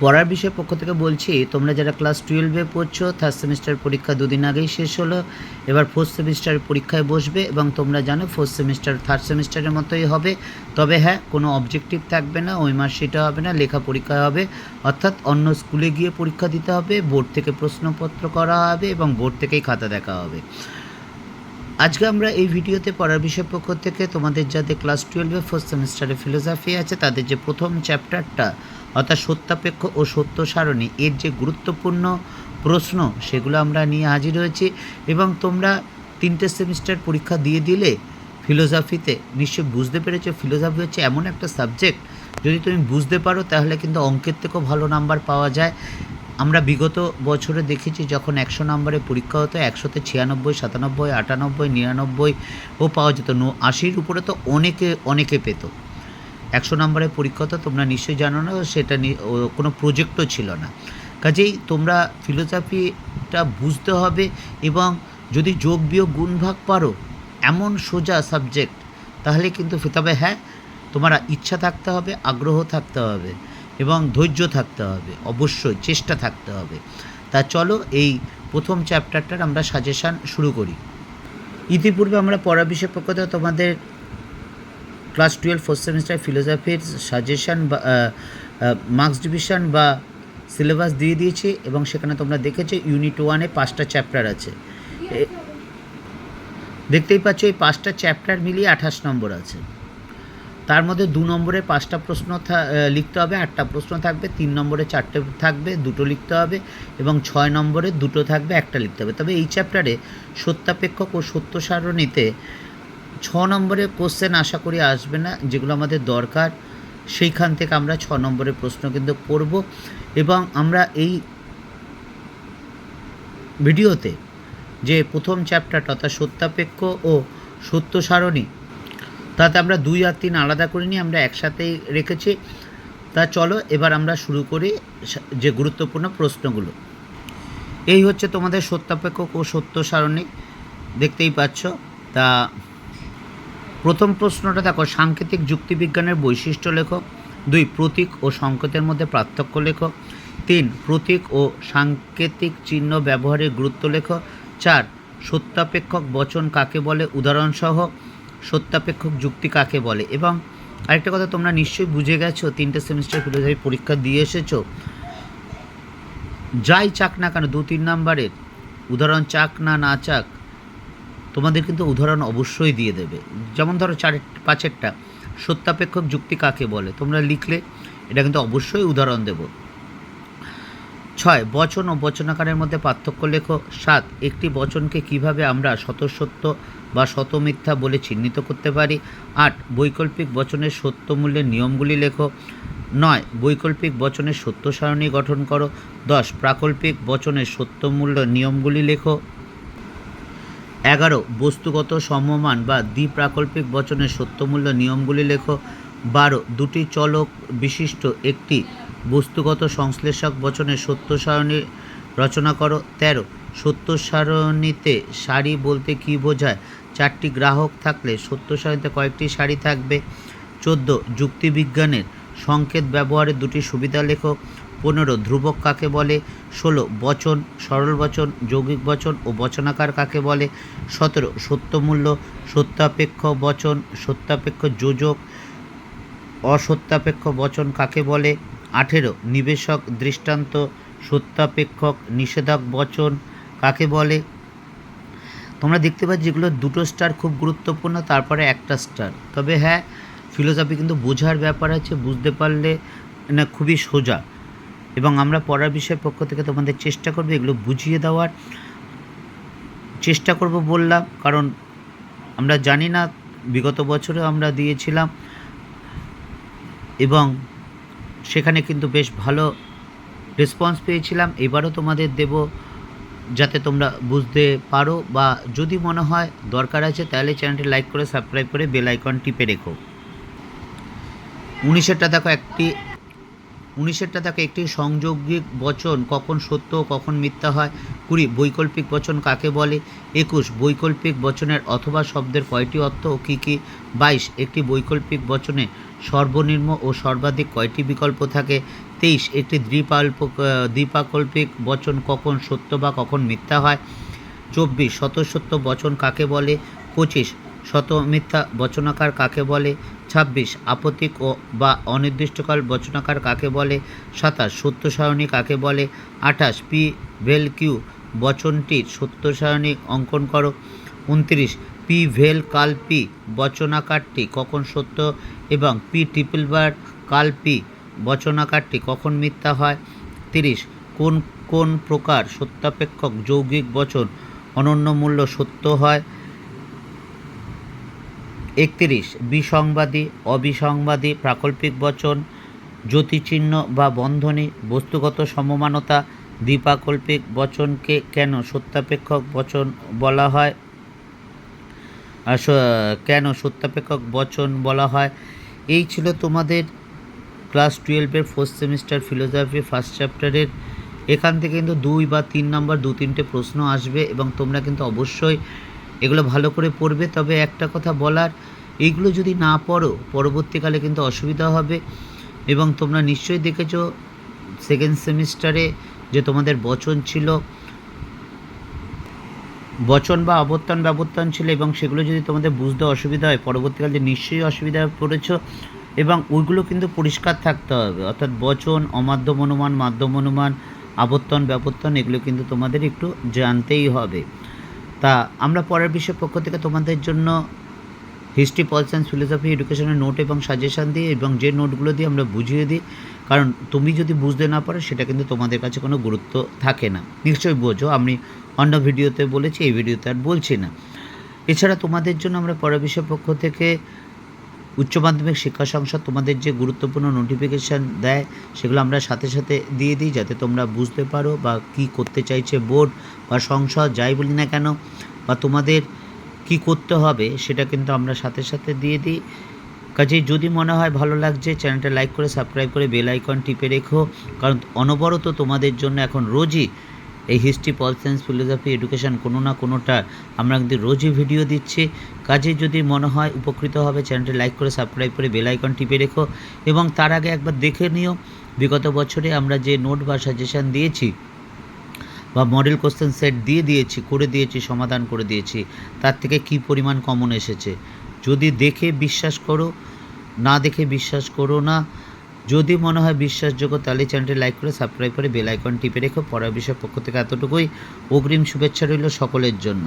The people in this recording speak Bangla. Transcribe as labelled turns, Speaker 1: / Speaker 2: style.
Speaker 1: পড়ার বিষয় পক্ষ থেকে বলছি, তোমরা যারা ক্লাস টুয়েলভে পড়ছো থার্ড সেমিস্টার পরীক্ষা দুদিন আগেই শেষ হলো। এবার ফোর্থ সেমিস্টার পরীক্ষায় বসবে এবং তোমরা জানো ফোর্থ সেমিস্টার থার্ড সেমিস্টারের মতোই হবে। তবে হ্যাঁ কোনো অবজেক্টিভ থাকবে না, ওই মার্কশিটে হবে না, লেখা পরীক্ষা হবে। অর্থাৎ অন্য স্কুলে গিয়ে পরীক্ষা দিতে হবে, বোর্ড থেকে প্রশ্নপত্র করা হবে এবং বোর্ড থেকেই খাতা দেখা হবে। আজকে আমরা এই ভিডিওতে পড়ার বিষয় পক্ষ থেকে তোমাদের যাদের ক্লাস টুয়েলভে ফার্স্ট সেমিস্টারে ফিলোসফি আছে, তাদের যে প্রথম চ্যাপ্টারটা অর্থাৎ সত্যাপেক্ষ ও সত্য সারণী, এর যে গুরুত্বপূর্ণ প্রশ্ন সেগুলো আমরা নিয়ে হাজির হয়েছি এবং তোমরা তিনটে সেমিস্টার পরীক্ষা দিয়ে দিলে ফিলোসফিতে নিশ্চয়ই বুঝতে পেরেছ, ফিলোসফি হচ্ছে এমন একটা সাবজেক্ট, যদি তুমি বুঝতে পারো তাহলে কিন্তু অঙ্কের থেকেও ভালো নাম্বার পাওয়া যায়। আমরা বিগত বছরে দেখেছি যখন একশো নম্বরে পরীক্ষা হতো, একশোতে ছিয়ানব্বই, সাতানব্বই, আটানব্বই, নিরানব্বই ও পাওয়া যেত, ন আশির উপরে তো অনেকে অনেকে পেত। একশো নম্বরের পরীক্ষা তো তোমরা নিশ্চয়ই জানো না, সেটা কোনো প্রজেক্টও ছিল না। কাজেই তোমরা ফিলোসফিটা বুঝতে হবে এবং যদি যোগ বিয়োগ গুণ ভাগ পারো, এমন সোজা সাবজেক্ট তাহলে কিন্তু তবে হ্যাঁ তোমার ইচ্ছা থাকতে হবে, আগ্রহ থাকতে হবে এবং ধৈর্য থাকতে হবে, অবশ্যই চেষ্টা থাকতে হবে। তা চলো এই প্রথম চ্যাপ্টারটার আমরা সাজেশান শুরু করি। ইতিপূর্বে আমরা পড়া বিষয় পক্ষ তোমাদের ক্লাস টুয়েলভ ফোর্থ সেমিস্টার ফিলোসফির সাজেশান বা মার্কস ডিভিশন বা সিলেবাস দিয়ে দিয়েছি এবং সেখানে তোমরা দেখেছ ইউনিট ওয়ানে পাঁচটা চ্যাপ্টার আছে। দেখতেই পাচ্ছ এই পাঁচটা চ্যাপ্টার মিলিয়ে আঠাশ নম্বর আছে। তার মধ্যে দু নম্বরে পাঁচটা প্রশ্ন লিখতে হবে, আটটা প্রশ্ন থাকবে, তিন নম্বরে চারটে থাকবে, দুটো লিখতে হবে এবং ছয় নম্বরে দুটো থাকবে, একটা লিখতে হবে। তবে এই চ্যাপ্টারে সত্যাপেক্ষক ও সত্য সারণীতে ছ নম্বরে কোশ্চেন আশা করি আসবে না, যেগুলো আমাদের দরকার, সেইখান থেকে আমরা ছ নম্বরের প্রশ্ন কিন্তু করব এবং আমরা এই ভিডিওতে যে প্রথম চ্যাপ্টারটা অর্থাৎ সত্যাপেক্ষ ও সত্য সারণী তাতে আমরা দুই আর তিন আলাদা করিনি আমরা একসাথেই রেখেছি। তা চলো এবার আমরা শুরু করি যে গুরুত্বপূর্ণ প্রশ্নগুলো। এই হচ্ছে তোমাদের সত্যাপেক্ষক ও সত্য সারণী দেখতেই পাচ্ছ। তা প্রথম প্রশ্নটা দেখো, সাংকেতিক যুক্তিবিজ্ঞানের বৈশিষ্ট্য লেখো দুই প্রতীক ও সংকেতের মধ্যে পার্থক্য লেখো তিন প্রতীক ও সাংকেতিক চিহ্ন ব্যবহারের গুরুত্ব লেখো চার সত্যাপেক্ষক বচন কাকে বলে, উদাহরণসহ সত্যাপেক্ষক যুক্তি কাকে বলে এবং আরেকটা কথা তোমরা নিশ্চয়ই বুঝে গেছো, তিনটে সেমিস্টার ফিলোসফি পরীক্ষা দিয়ে এসেছ। যাই চাক না কেন দু তিন নাম্বারের, উদাহরণ চাক না না চাক তোমাদের কিন্তু উদাহরণ অবশ্যই দিয়ে দেবে। যেমন ধরো চার পাঁচেরটা, সত্যাপেক্ষক যুক্তি কাকে বলে? তোমরা লিখলে এটা কিন্তু অবশ্যই উদাহরণ দেব। ছয়, বচন ও বচনাকারের মধ্যে পার্থক্য লেখো। সাত, একটি বচনকে কীভাবে আমরা শতসত্য বা শতমিথ্যা বলে চিহ্নিত করতে পারি? আট, বৈকল্পিক বচনের সত্য মূল্যের নিয়মগুলি লেখো। নয়, বৈকল্পিক বচনের সত্য সারণী গঠন করো। দশ, প্রাকল্পিক বচনের সত্য মূল্য নিয়মগুলি লেখো। এগারো, বস্তুগত সমমান বা দ্বিপ্রাকল্পিক বচনের সত্যমূল্য নিয়মগুলি লেখো। বারো, দুটি চলক বিশিষ্ট একটি বস্তুগত সংশ্লেষক বচনের সত্য সারণী রচনা করো। তেরো সত্য সারণীতে সারি বলতে কী বোঝায়? চারটি গ্রাহক থাকলে সত্য সারণীতে কয়েকটি সারি থাকবে। চোদ্দ, যুক্তিবিজ্ঞানের সংকেত ব্যবহারের দুটি সুবিধা লেখো। পনেরো ধ্রুবক কাকে বলে, ষোলো বচন, সরল বচন, যৌগিক বচন ও বচনাকার কাকে বলে, সতেরো সত্যমূল্য, সত্যাপেক্ষ বচন, সত্যাপেক্ষ যোজক, অসত্যাপেক্ষ বচন কাকে বলে, আঠেরো নিবেশক, দৃষ্টান্ত, সত্যাপেক্ষক নিষেধক বচন কাকে বলে। তোমরা দেখতে পাচ্ছ যেগুলো দুটো স্টার খুব গুরুত্বপূর্ণ, তারপরে একটা স্টার তবে হ্যাঁ ফিলোসফি কিন্তু বোঝার ব্যাপার আছে, বুঝতে পারলে না খুবই সোজা। এবং আমরা পড়ার বিষয়ের পক্ষ থেকে তোমাদের চেষ্টা করব এগুলো বুঝিয়ে দেওয়ার। চেষ্টা করব বললাম, কারণ আমরা জানি না, বিগত বছরে আমরা দিয়েছিলাম এবং সেখানে কিন্তু বেশ ভালো রেসপন্স পেয়েছিলাম। এবারও তোমাদের দেব যাতে তোমরা বুঝতে পারো বা যদি মনে হয় দরকার আছে তাহলে চ্যানেলটি লাইক করে সাবস্ক্রাইব করে বেল আইকন টিপে রেখো। উনিশেরটা দেখো একটি উনিশেরটা দেখো, একটি সংযোগিক বচন, কখন সত্য কখন মিথ্যা হয়। কুড়ি, বৈকল্পিক বচন কাকে বলে? একুশ, বৈকল্পিক বচনের অথবা শব্দের কয়টি অর্থ ও কী কী? বাইশ, একটি বৈকল্পিক বচনে সর্বনিম্ন ও সর্বাধিক কয়টি বিকল্প থাকে? তেইশ, একটি দ্বিপাল্প দ্বিপাকল্পিক বচন কখন সত্য বা কখন মিথ্যা হয়? চব্বিশ শতসত্য বচন কাকে বলে? পঁচিশ শত মিথ্যা বচনাকার কাকে বলে? ছাব্বিশ, আপতিক ও বা অনির্দিষ্টকাল বচনাকার কাকে বলে? সাতাশ সত্য সারণী কাকে বলে? আঠাশ, পি ভেল কিউ বচনটির সত্য সারণী অঙ্কন করো। উনত্রিশ, পি ভেল কাল পি বচনাকারটি কখন সত্য এবং পি ট্রিপল বার কাল পি বচনাকারটি কখন মিথ্যা হয়? তিরিশ, কোন কোন প্রকার সত্যাপেক্ষক যৌগিক বচন অনন্য মূল্য সত্য হয়? একত্রিশ, বিসংবাদী, অবিসংবাদী প্রাকল্পিক বচন, জ্যোতিচিহ্ন বা বন্ধনী, বস্তুগত সমমানতা, দ্বিপাকল্পিক বচনকে কেন সত্যাপেক্ষক বচন বলা হয়? কেন সত্যাপেক্ষক বচন বলা হয়? এই ছিল তোমাদের ক্লাস টুয়েলভের ফোর্থ সেমিস্টার ফিলোসফি ফার্স্ট চ্যাপ্টারের এখান থেকে কিন্তু দুই বা তিন নম্বর দু তিনটে প্রশ্ন আসবে এবং তোমরা কিন্তু অবশ্যই এগুলো ভালো করে পড়বে। তবে একটা কথা বলার এইগুলো যদি না পড়ো, পরবর্তীকালে কিন্তু অসুবিধা হবে। এবং তোমরা নিশ্চয়ই দেখেছ সেকেন্ড সেমিস্টারে যে তোমাদের বচন ছিল, বচন বা অবর্তন ব্যবর্তন ছিল এবং সেগুলো যদি তোমাদের বুঝতে অসুবিধা হয়, পরবর্তীকালে নিশ্চয়ই অসুবিধায় পড়েছ এবং ওইগুলো কিন্তু পরিষ্কার থাকতে হবে। অর্থাৎ বচন, অমাধ্যম অনুমান, মাধ্যম অনুমান আবর্তন ব্যবর্তন এগুলো কিন্তু তোমাদের একটু জানতেই হবে। তা আমরা পরের বিষয় পক্ষ থেকে তোমাদের জন্য হিস্ট্রি পল সায়েন্স ফিলোসফি এডুকেশনের নোট এবং সাজেশান দিই এবং যে নোটগুলো দিয়ে আমরা বুঝিয়ে দিই, কারণ তুমি যদি বুঝতে না পারো, সেটা কিন্তু তোমাদের কাছে কোনো গুরুত্ব থাকে না। নিশ্চয়ই বোঝো, আমি অন্য ভিডিওতে বলেছি, এই ভিডিওতে আর বলছি না। এছাড়া তোমাদের জন্য আমরা পরের বিষয় পক্ষ থেকে উচ্চ মাধ্যমিক শিক্ষা সংসদ তোমাদের যে গুরুত্বপূর্ণ নোটিফিকেশান দেয়, সেগুলো আমরা সাথে সাথে দিয়ে দিই যাতে তোমরা বুঝতে পারো বা কি করতে চাইছে বোর্ড বা সংসদ, যাই বলি না কেন, বা তোমাদের কি করতে হবে সেটা কিন্তু আমরা সাথে সাথে দিয়ে দিই। কাজেই যদি মনে হয় ভালো লাগছে চ্যানেলটা লাইক করে সাবস্ক্রাইব করে বেল আইকন টিপে রেখো। কারণ অনবরত তোমাদের জন্য এখন রোজই এই history pol science philosophy education কোনো না কোনোটা আমরা কিন্তু রোজই ভিডিও দিচ্ছি কাজে যদি মনে হয় উপকৃত হবে চ্যানেলটি লাইক করে সাবস্ক্রাইব করে বেল আইকন টিপে রেখো এবং তার আগে একবার দেখে নিও, বিগত বছরে আমরা যে নোট বা সাজেশন দিয়েছি বা মডেল কোশ্চেন সেট দিয়ে দিয়েছি, করে দিয়েছি, সমাধান করে দিয়েছি, তার থেকে কি পরিমাণ কমন এসেছে? যদি দেখে বিশ্বাস করো, না দেখে বিশ্বাস করো না যদি মনে হয় বিশ্বাসযোগ্য, তাহলে চ্যানেলটি লাইক করে, সাবস্ক্রাইব করে, বেল আইকন টিপে রেখো। পড়ার বিষয়ের পক্ষ থেকে এতটুকুই। অগ্রিম শুভেচ্ছা রইল সকলের জন্য।